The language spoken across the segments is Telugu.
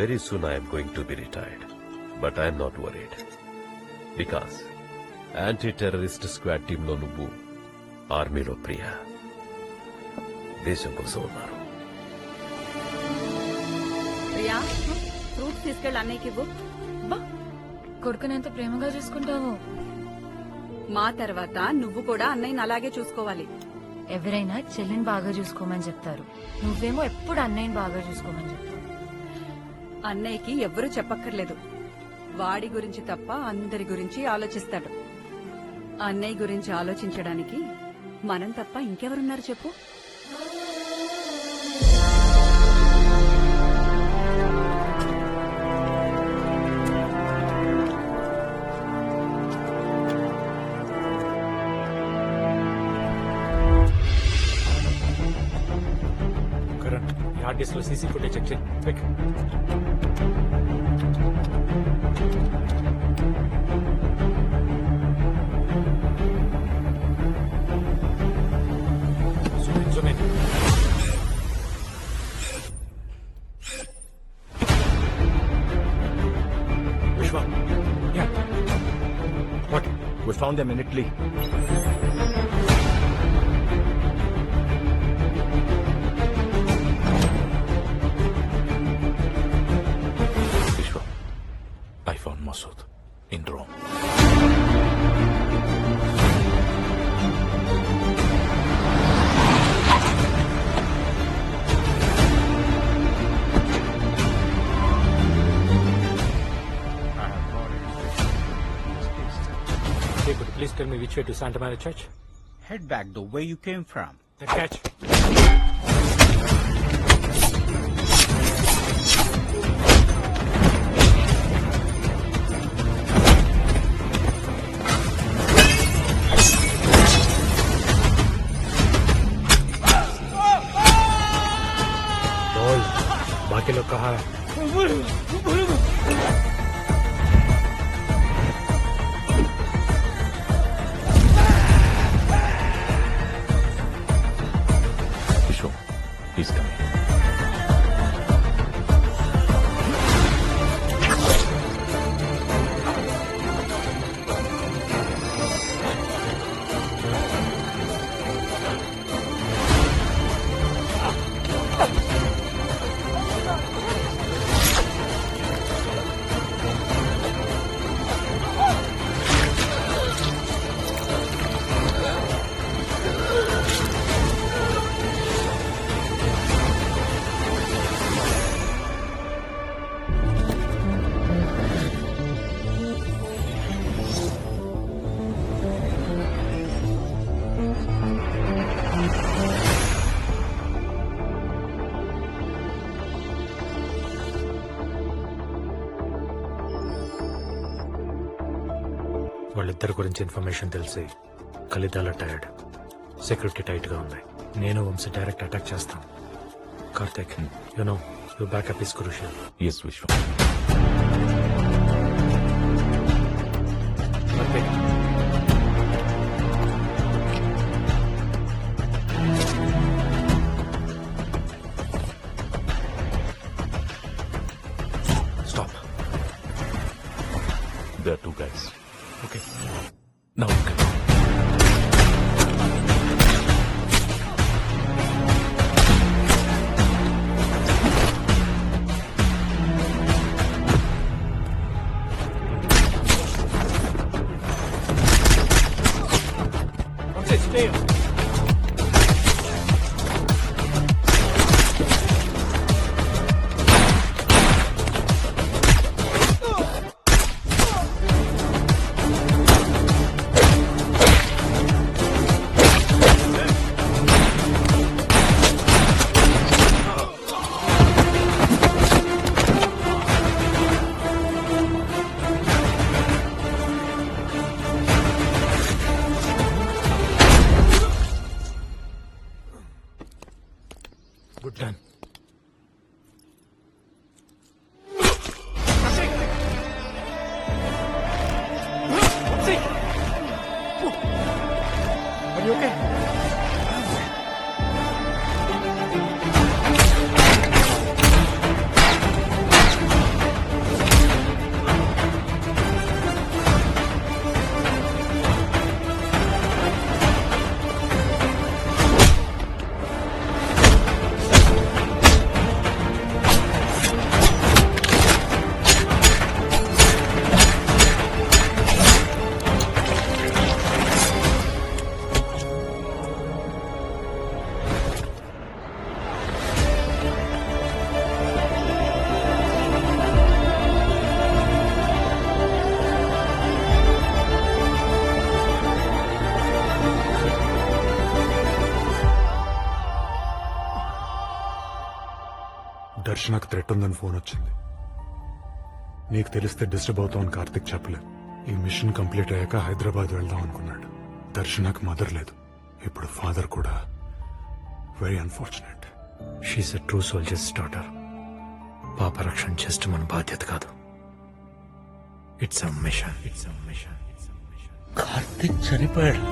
Very soon I am going to be retired. But I am not worried. Because anti terrorist squad టీంలో నువ్వు ఆర్మీలో ప్రియా. దేశం కోసం ఉన్నారు. ప్రియా ఫ్రూట్స్ తీసుకెళ్ళి అన్నయ్యకి ఇవ్వు. బా. కొడుకుని ఎంత ప్రేమగా చూసుకుంటావో? మా తర్వాత నువ్వు కూడా అన్నయ్యని అలాగే చూసుకోవాలి. ఎవరైనా చెల్లిని బాగా చూసుకోమని చెప్తారు. నువ్వేమో ఎప్పుడు అన్నయ్యని బాగా చూసుకోమని చెప్తావు. అన్నయ్యకి ఎవ్వరూ చెప్పక్కర్లేదు. వాడి గురించి తప్ప అందరి గురించి ఆలోచిస్తాడు. అన్నయ్య గురించి ఆలోచించడానికి మనం తప్ప ఇంకెవరున్నారు చెప్పు. ఈ హార్డ్ డిస్క్ లో సీసీ ఫుటేజ్ చెక్ చేయి quick zoom in zoom in Vishwa yeah what We found them in Italy. Hey, could you please tell me which way to Santa Maria Church? Head back the way you came from. The catch. बोल बाकी लोग कहाँ है వాళ్ళిద్దరి గురించి ఇన్ఫర్మేషన్ తెలిసి కలితాల టైర్డ్ సెక్యూరిటీ టైట్గా ఉన్నాయి. నేను వంశీ డైరెక్ట్ అటాక్ చేస్తాను. Karthik you know you backup is crucial yes Vishwam దర్శనకు threat ఉందని ఫోన్ వచ్చింది. నీకు తెలిస్తే డిస్టర్బ్ అవుతామని కార్తిక్ చెప్పలేదు. ఈ మిషన్ కంప్లీట్ అయ్యాక హైదరాబాద్ వెళ్దాం అనుకున్నాడు. దర్శనకు మదర్ లేదు. ఇప్పుడు ఫాదర్ కూడా very unfortunate she's a true soldier's daughter పాప రక్షణ జస్ట్ మన బాధ్యత కాదు. It's a mission it's a mission Karthik చనిపోయాడు.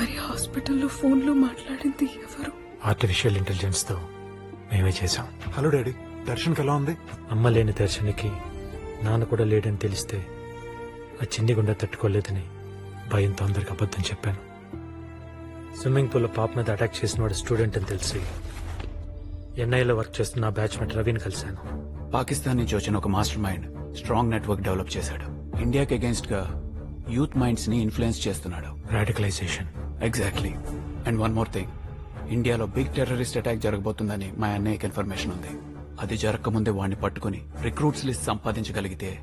మరి హాస్పిటల్లో ఫోన్లో మాట్లాడింది ఎవరు? ఆర్టిఫిషియల్ ఇంటెలిజెన్స్తో మేమే చేశాం. హలో డాడీ దర్శన్కి ఎలా ఉంది? అమ్మ లేని దర్శనికి నాన్న కూడా లేడని తెలిస్తే ఆ చిన్ని గుండె తట్టుకోలేదని భయంతో అందరికి అబద్ధం చెప్పాను. స్విమ్మింగ్ పూల్ పాప మీద అటాక్ చేసిన వాడు స్టూడెంట్ అని తెలిసి ఎన్ఐలో వర్క్ చేస్తున్న బ్యాచ్మేట్ రవిని కలిశాను. పాకిస్తాన్ నుంచి వచ్చిన ఒక master mind strong network develop చేశాడు. ఇండియాకి అగేన్స్ట్గా యూత్ మైండ్స్ని ఇన్ఫ్లుయెన్స్ చేస్తున్నాడు. Radicalisation. Exactly. And one more thing. ఇండియాలో బిగ్ టెర్రరిస్ట్ అటాక్ జరగబోతుందని మా అన్నయ్యకి ఇన్ఫర్మేషన్ ఉంది. అది జరగకముందే వాడిని పట్టుకుని రిక్రూట్స్ లిస్ట్ సంపాదించగలిగితే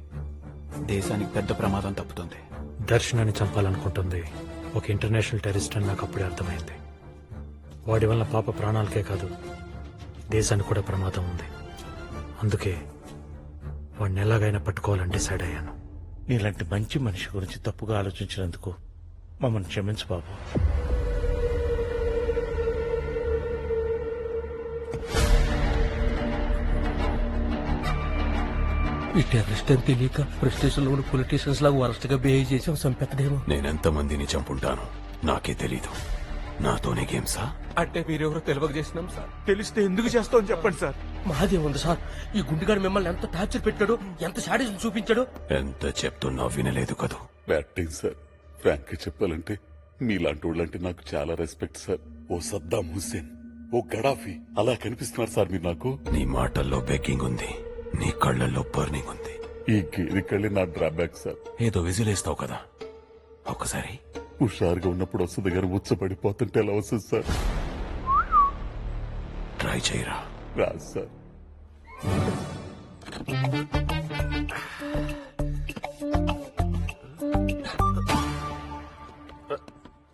దేశానికి పెద్ద ప్రమాదం తప్పుతుంది. దర్శనాన్ని చంపాలనుకుంటుంది. ఒక ఇంటర్నేషనల్ టెర్రరిస్ట్ అని నాకు అప్పుడే అర్థమైంది. వాడి వల్ల పాప ప్రాణాలకే కాదు దేశానికి కూడా ప్రమాదం ఉంది. అందుకే వాడిని ఎలాగైనా పట్టుకోవాలని డిసైడ్ అయ్యాను. నీలాంటి మంచి మనిషి గురించి తప్పుగా ఆలోచించినందుకు మమ్మల్ని క్షమించు బాబు. ఈ టెర్రరిస్ట్ అని తెలియక ప్రెస్టేషన్లో ఉన్న పొలిటీషియన్స్ లాగా వరస్ట్గా బిహేవ్ చేసాం సంపెత్తడేమో నేనెంత మందిని చంపుంటాను? నాకే తెలీదు. నాతోనే గేమ్సా అంటే మీరెవరో తెలియక చేసినాం సార్. తెలిస్తే ఎందుకు చేస్తావు చెప్పండి సార్. మాదే ఉంది సార్? ఈ గుండెగాడు మిమ్మల్ని ఎంత టార్చర్ పెట్టాడో ఎంత శాడిజం చూపించాడో? ఎంత చెప్తున్నా వినలేదు కదూ? Batting sir. ఫ్రాంక్ చెప్పాలంటే మీలాంటి వాళ్ళంటే నాకు చాలా రెస్పెక్ట్ సార్. ఓ సద్దాం హుస్సేన్ ఓ గడాఫీ అలా కనిపిస్తున్నారు సార్ మీరు నాకు. నీ మాటల్లో బెగ్గింగ్ ఉంది. నీ కళ్ళల్లో బర్నింగ్ ఉంది. ఈ గేరికళ్ళే నా డ్రాబ్యాక్ సార్. ఏదో విజిలేస్తావు కదా. ఒకసారి హుషారుగా ఉన్నప్పుడు వస్తుంది కానీ ఉచ్చబడిపోతుంటే ఎలా వస్తుంది సార్? ట్రై చేయరా? రాదు సార్.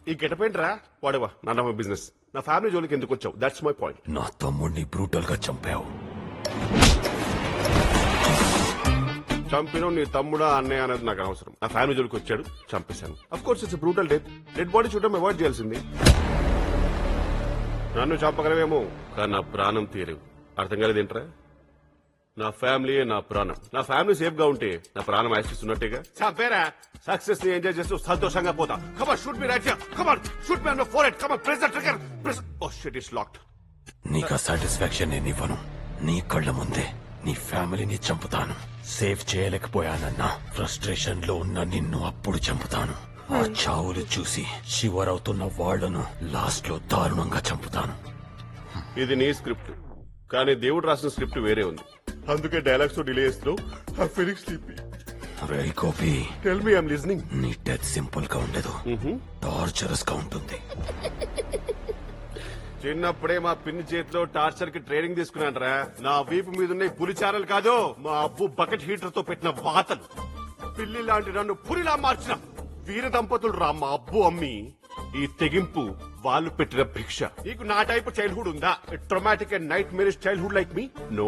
ఈ గెటపేంట్రా వాడేవా? నన్న బిజినెస్ నా ఫ్యామిలీ జోలికి ఎందుకు వచ్చావు? దట్స్ మై పాయింట్ నా తమ్ముడిని బ్రూటల్గా చంపావు. చంపినో నీ తమ్ముడా అన్నయ్య అనేది నాకు అవసరం నా ఫ్యామిలీ జోలికి వచ్చాడు చంపేశాను. Of course it's brutal death dead body చూడడం అవాయిడ్ చేయాల్సింది. నన్ను చంపగలవేమో కానీ నా ప్రాణం తీరేవు. అర్థం కాలేదేంట్రా నా ఫ్యామిలీ నా ప్రాణం. నా ఫ్యామిలీ సేఫ్గా ఉంటే నా ప్రాణం ఆశిస్తున్నట్టేగా? చంపేరా. సక్సెస్ని ఎంజాయ్ చేస్తూ సంతోషంగా పోతా. Come on shoot me right come on shoot me on forehead come on press the trigger press oh shit is locked నీకు సాటిస్ఫాక్షన్ నేను ఇవ్వను. నీ కళ్ళ ముందే. నీ ఫ్యామిలీని చంపుతాను. సేవ్ చేయలేకపోయానన్నా ఫ్రస్ట్రేషన్లో ఉన్న నిన్ను అప్పుడు చంపుతాను. ఆ చావులు చూసి చివరవుతున్న వాళ్ళను లాస్ట్లో దారుణంగా చంపుతాను. ఇది నీ స్క్రిప్ట్. కానీ దేవుడు రాసిన స్క్రిప్ట్ వేరే ఉంది. అందుకే డైలాగ్స్తో డిలే చేస్తున్నావు ఐ ఫీలింగ్ స్లీపీ రే గోపి. టెల్ మీ లిజనింగ్ నీ డెత్ సింపుల్గా ఉండదు. టార్చరస్గా ఉంటుంది. చిన్నప్పుడే మా పిన్ని చేతిలో టార్చర్కి ట్రైనింగ్ తీసుకున్నానరా నా వీపు మీద ఉన్న ఈ పులి చారలు కాదు మా అబ్బు బకెట్ హీటర్తో పెట్టిన వాతలు. పిల్లి లాంటి నన్ను పులిలా మార్చిన వీర దంపతులు రా మా అబ్బు అమ్మి. ఈ తెగింపు వాళ్ళు పెట్టిన భిక్ష. నీకు నా టైప్ చైల్డ్హుడ్ ఉందా? Traumatic and night marriage childhood like me no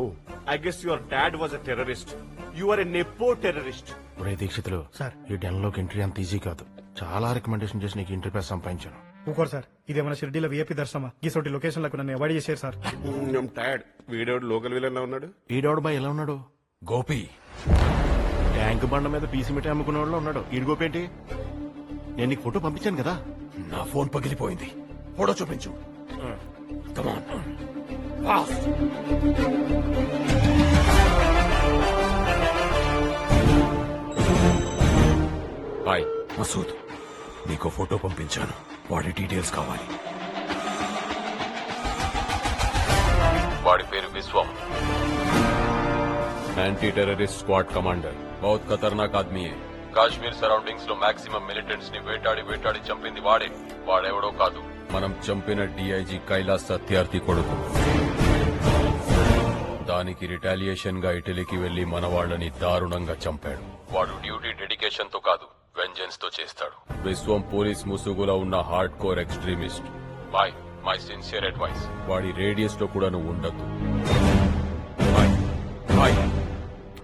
I guess your dad was a terrorist you are a nepo terrorist ఒరే దీక్షితులు సార్. ఈ డెన్లోకి ఎంట్రీ అంత ఈజీ కాదు. చాలా రికమెండేషన్ చేసి నీకు ఇంటర్ పేరు సంపాదించాను. ఊకోరు సార్. ఇదేమైనా షిర్డీలో విఐపి దర్శనమా? గీసోటి లొకేషన్లకు నన్ను అవాయిడ్ చేశారు sir. Tired video local villain ఉన్నాడు? ఈడోడు బాయ్ ఎలా ఉన్నాడు? గోపి. ట్యాంక్ బండ మీద పీసీ మిఠాయి అమ్ముకునే వాళ్ళు ఉన్నాడు. ఈడు గోపేంటి నేను నీకు ఫోటో పంపించాను కదా? నా ఫోన్ పగిలిపోయింది. ఫోటో చూపించు. కమాన్ హాయ్ మసూద్ నీకు ఫోటో పంపించాను. వాడి డీటెయిల్స్ కావాలి. వాడి పేరు Vishwam. Anti terrorist squad commander. బహుత్ ఖతర్నాక్ ఆద్మీ. కాశ్మీర్ సరౌండింగ్స్లో మాక్సిమం మిలిటెంట్స్ని వేటాడి వేటాడి చంపింది వాడే. వాడెవడో కాదు. మనం చంపిన డిఐజీ కైలాస్ సత్యార్థి కొడుకు. దానికి రిటాలియేషన్గా ఇటలీకి వెళ్ళి మన వాళ్ళని దారుణంగా చంపాడు. వాడు డ్యూటీ డెడికేషన్తో కాదు. వెంజెన్స్తో చేస్తాడు విశ్వం పోలీస్ ముసుగులో ఉన్న hardcore extremist boy my sincere advice వాడి రేడియస్లో కూడా నువ్వు ఉండద్దు